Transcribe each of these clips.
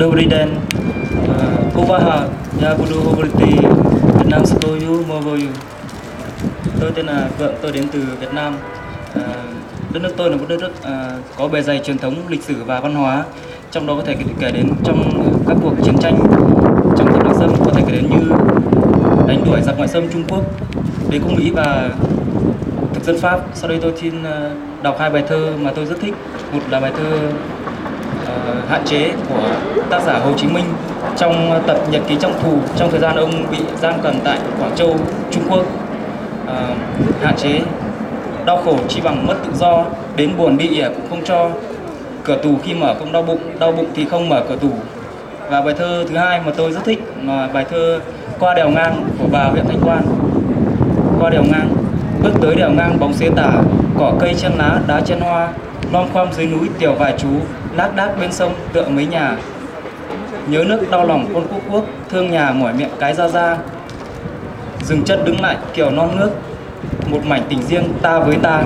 dobri den. Eh, Kuvaha ya budu hobriti Việt Nam Skoyu Mogoyu Tôi tên là Vượng, tôi đến từ Việt Nam Đất nước tôi là một đất nước eh, có bề dày truyền thống lịch sử và văn hóa. Trong đó có thể kể đến trong các cuộc chiến tranh Trong cuộc ngoại xâm có thể kể đến như đánh đuổi giặc ngoại xâm Trung Quốc Đế quốc Mỹ và thực dân Pháp. Sau đây tôi xin eh, đọc hai bài thơ mà tôi rất thích. Một là bài thơ Hạn chế của tác giả Hồ Chí Minh trong tập Nhật ký trong tù trong thời gian ông bị giam cầm tại Quảng Châu, Trung Quốc. À, hạn chế đau khổ chi bằng mất tự do đến buồn đi ỉa cũng không cho. Cửa tù khi mở không đau bụng đau bụng thì không mở cửa tù. Và bài thơ thứ hai mà tôi rất thích là bài thơ qua đèo ngang của bà huyện thanh quan. Qua đèo ngang bước tới đèo ngang bóng xế tả cỏ cây chân lá đá chân hoa lom khom dưới núi tiểu vài chú lác đác bên sông tựa mấy nhà. Nhớ nước đau lòng con quốc quốc thương nhà mỏi miệng cái ra ra. Dừng chân đứng lại, kiểu non nước. Một mảnh tình riêng ta với ta.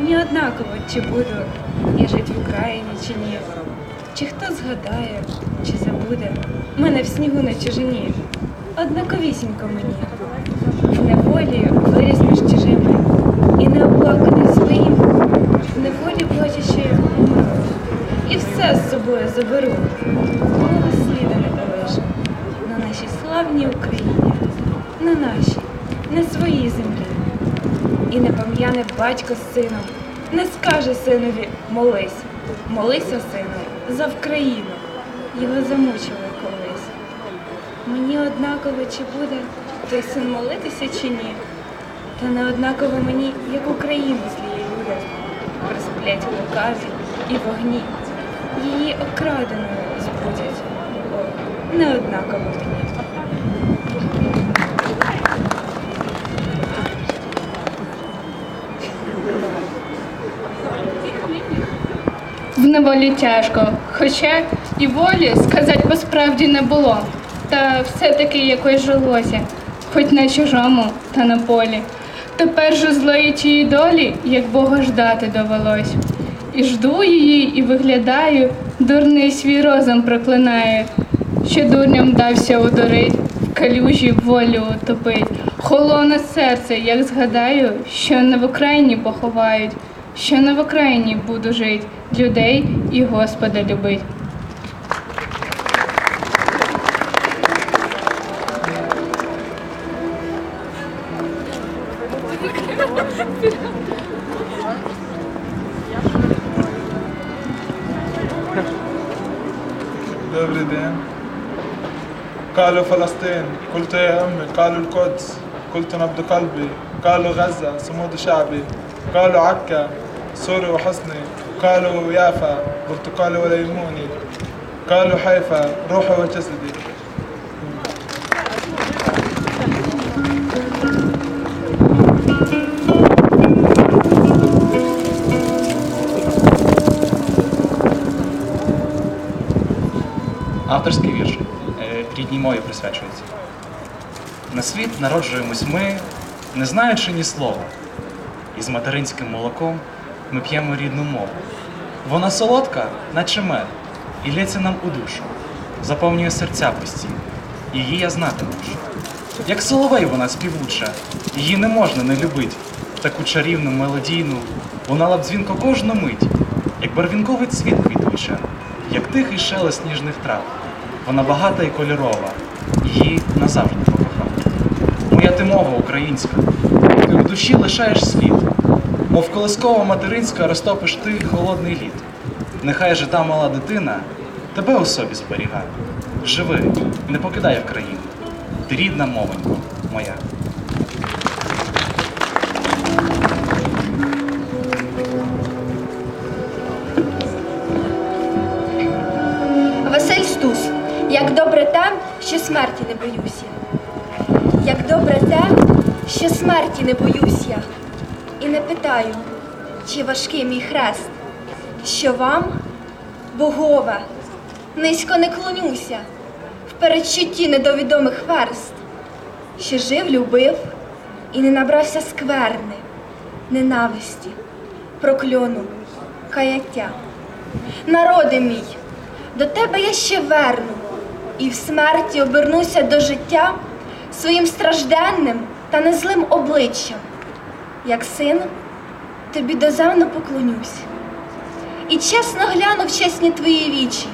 Мені однаково, чи буду я жити в Україні, чи ні. Чи хто згадає, чи забуде мене в снігу на чужині. Однаковісінько мені. В неволі виріс між чужими, і не оплаканий своїм, в неволі умру. І все з собою заберу. І не батько з сином, не скаже синові молись, молися, сину, за Вкраїну. Його замучили колись. Мені однаково, чи буде той син молитися, чи ні. Та не однаково мені, як Україну злії люди, розплять лукаві і вогні. Її окраденою збудять. Не однаково мені. Неволі тяжко, хоча і волі сказать по справді не було. Та все-таки якось жилося, хоч на чужому, та на полі. Тепер же злої тієї долі, як Бога ждати довелось. І жду її, і виглядаю, дурний свій розум проклинає, що дурням дався удурить, в калюжі волю утопить. Холоне серце, як згадаю, що не в Україні поховають, що не в Україні буду жить, людей і Господа любить. Добрий день. قالوا فلسطين قلت يا أمي قالوا القدس قلت نبض قلبي قالوا غزة صمود شعبي قالوا عكا سوري وحسني قالوا يافا برتقالي وليموني قالوا حيفا روحي وجسدي Авторський вірш е, рідній мові присвячується. На світ народжуємось ми, не знаючи ні слова, і з материнським молоком ми п'ємо рідну мову. Вона солодка, наче мед, і лється нам у душу, заповнює серця постійно. Її я знати можу. Як соловей вона співуча, її не можна не любить. Таку чарівну, мелодійну, лунала б дзвінко кожну мить, як барвінковий цвіт квітуча, як тихий шелест ніжних трав. Вона багата і кольорова, її назавжди покохав. Моя ти мова українська, ти в душі лишаєш слід, мов колискова материнська розтопиш ти холодний лід. Нехай же та мала дитина тебе у собі зберігає. Живи, не покидай країну. Ти рідна мовенько моя. Василь Стус. Як добре те, що смерті не боюся. Як добре те, що смерті не боюсь я. І не питаю, чи важкий мій хрест, що вам, богове, низько не клонюся в передчутті недовідомих верст, що жив, любив і не набрався скверни, ненависті, прокльону, каяття. Народи мій, до тебе я ще верну, і в смерті обернуся до життя своїм стражденним та незлим обличчям. Як син, тобі доземно поклонюсь, і чесно гляну в чесні твої вічі,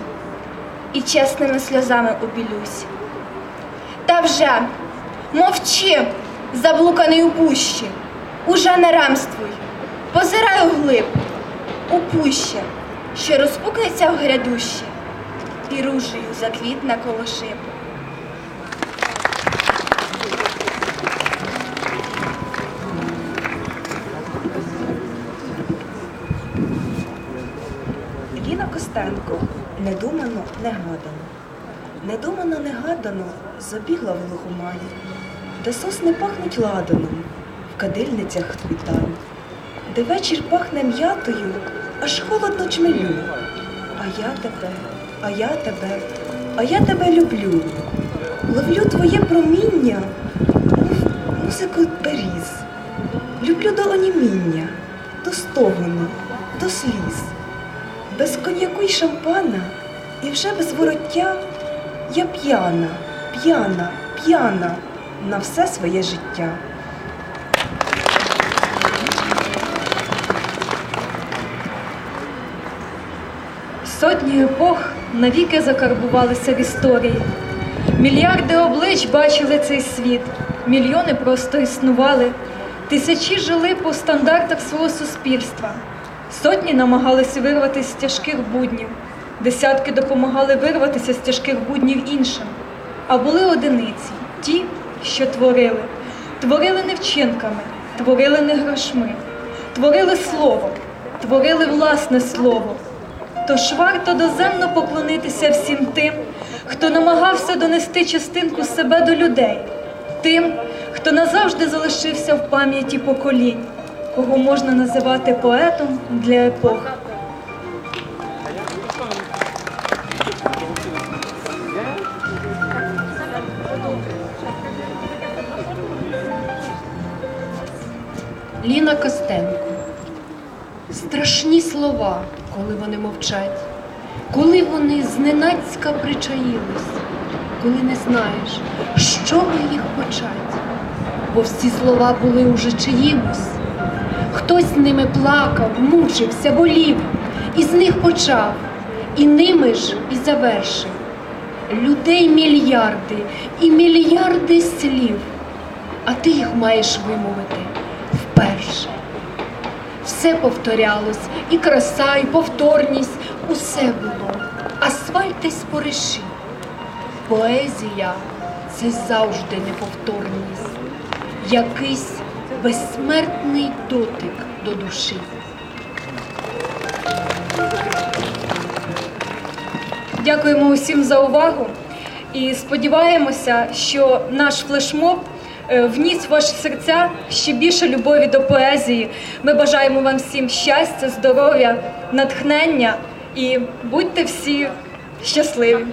і чесними сльозами обілюсь. Та вже мовчи, заблуканий у пущі, уже не ремствуй, позирай углиб, у пуще, що розпукнеться в грядуще, і ружею заквітне коло Костенко недумано, негадано. Недумано, негадано забігла в глухомань, де сосни пахнуть ладаном, в кадильницях квітань, де вечір пахне м'ятою, аж холодно чмелю. А я тебе, а я тебе, а я тебе люблю. Ловлю твоє проміння, музику беріз. Люблю до оніміння, до стогону, до сліз. Без коньяку й шампана, і вже без вороття я п'яна, п'яна, п'яна на все своє життя. Сотні епох навіки закарбувалися в історії. Мільярди облич бачили цей світ, мільйони просто існували, тисячі жили по стандартах свого суспільства. Сотні намагалися вирватися з тяжких буднів, десятки допомагали вирватися з тяжких буднів іншим. А були одиниці, ті, що творили. Творили не вчинками, творили не грошми, творили словом, творили власне слово. Тож варто доземно поклонитися всім тим, хто намагався донести частинку себе до людей, тим, хто назавжди залишився в пам'яті поколінь, кого можна називати поетом для епох. Ліна Костенко. Страшні слова, коли вони мовчать, коли вони зненацька причаїлись, коли не знаєш, чого їх почать, бо всі слова були уже чиїмось. Хтось ними плакав, мучився, болів, і з них почав, і ними ж і завершив. Людей мільярди і мільярди слів, а ти їх маєш вимовити вперше. Все повторялось, і краса, і повторність, усе було. Асфальт і спориші. Поезія це завжди неповторність, якийсь безсмертний дотик до душі. Дякуємо усім за увагу і сподіваємося, що наш флешмоб е, вніс в ваші серця ще більше любові до поезії. Ми бажаємо вам всім щастя, здоров'я, натхнення і будьте всі щасливі.